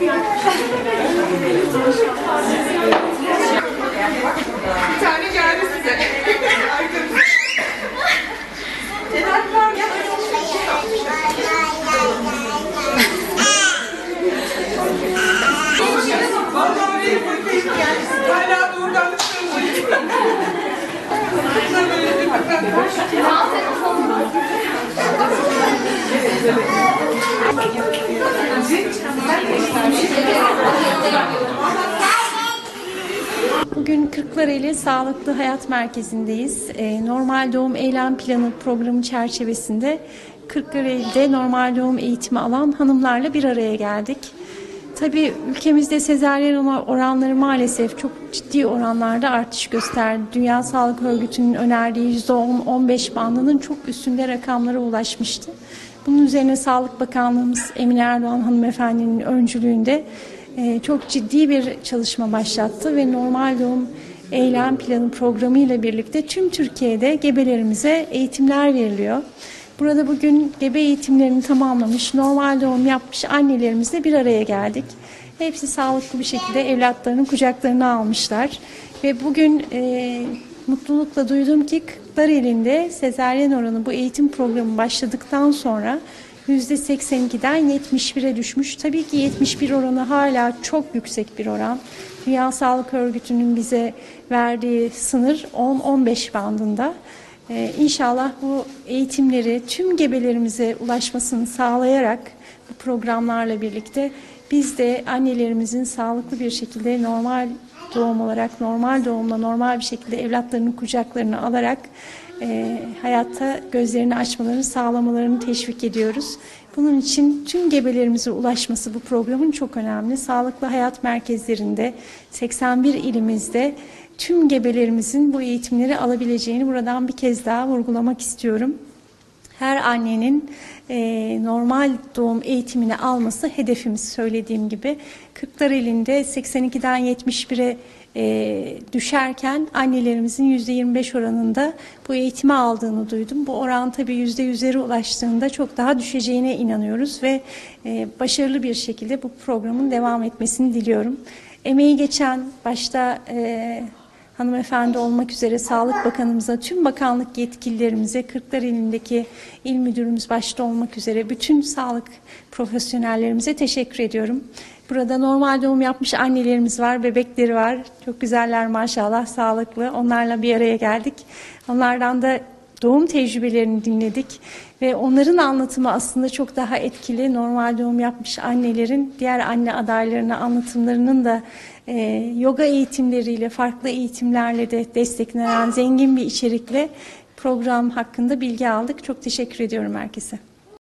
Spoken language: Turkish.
Bir tane geldi size. Arkanızda. Sedat Kırklareli Sağlıklı Hayat Merkezi'ndeyiz. Ee, Normal Doğum Eylem Planı programı çerçevesinde Kırklareli'de normal doğum eğitimi alan hanımlarla bir araya geldik. Tabii ülkemizde sezaryen oranları maalesef çok ciddi oranlarda artış gösterdi. Dünya Sağlık Örgütü'nün önerdiği %10-15 bandının çok üstünde rakamlara ulaşmıştı. Bunun üzerine Sağlık Bakanlığımız Emine Erdoğan hanımefendinin öncülüğünde çok ciddi bir çalışma başlattı ve normal doğum eylem planı programı ile birlikte tüm Türkiye'de gebelerimize eğitimler veriliyor. Burada bugün gebe eğitimlerini tamamlamış, normal doğum yapmış annelerimizle bir araya geldik. Hepsi sağlıklı bir şekilde evlatlarının kucaklarına almışlar. Ve bugün e, mutlulukla duydum ki Kırklareli'nde sezaryen oranı bu eğitim programı başladıktan sonra %82'den 71'e düşmüş. Tabii ki 71 oranı hala çok yüksek bir oran. Dünya Sağlık Örgütü'nün bize verdiği sınır 10-15 bandında. Ee, inşallah bu eğitimleri tüm gebelerimize ulaşmasını sağlayarak bu programlarla birlikte biz de annelerimizin sağlıklı bir şekilde normal doğum olarak, normal doğumla normal bir şekilde evlatlarının kucaklarına alarak e, hayatta gözlerini açmalarını sağlamalarını teşvik ediyoruz. Bunun için tüm gebelerimize ulaşması bu programın çok önemli. Sağlıklı hayat merkezlerinde 81 ilimizde tüm gebelerimizin bu eğitimleri alabileceğini buradan bir kez daha vurgulamak istiyorum. Her annenin e, normal doğum eğitimini alması hedefimiz söylediğim gibi. Kırklareli'nde 82'den 71'e e, düşerken annelerimizin %25 oranında bu eğitimi aldığını duydum. Bu oran tabii %100'lere ulaştığında çok daha düşeceğine inanıyoruz ve e, başarılı bir şekilde bu programın devam etmesini diliyorum. Emeği geçen başta e, hanımefendi olmak üzere Sağlık Bakanımıza, tüm bakanlık yetkililerimize, Kırklareli'ndeki il müdürümüz başta olmak üzere bütün sağlık profesyonellerimize teşekkür ediyorum. Burada normal doğum yapmış annelerimiz var, bebekleri var. Çok güzeller maşallah, sağlıklı. Onlarla bir araya geldik. Onlardan da doğum tecrübelerini dinledik ve onların anlatımı aslında çok daha etkili. Normal doğum yapmış annelerin diğer anne adaylarına anlatımlarının da e, yoga eğitimleriyle, farklı eğitimlerle de desteklenen zengin bir içerikle program hakkında bilgi aldık. Çok teşekkür ediyorum herkese.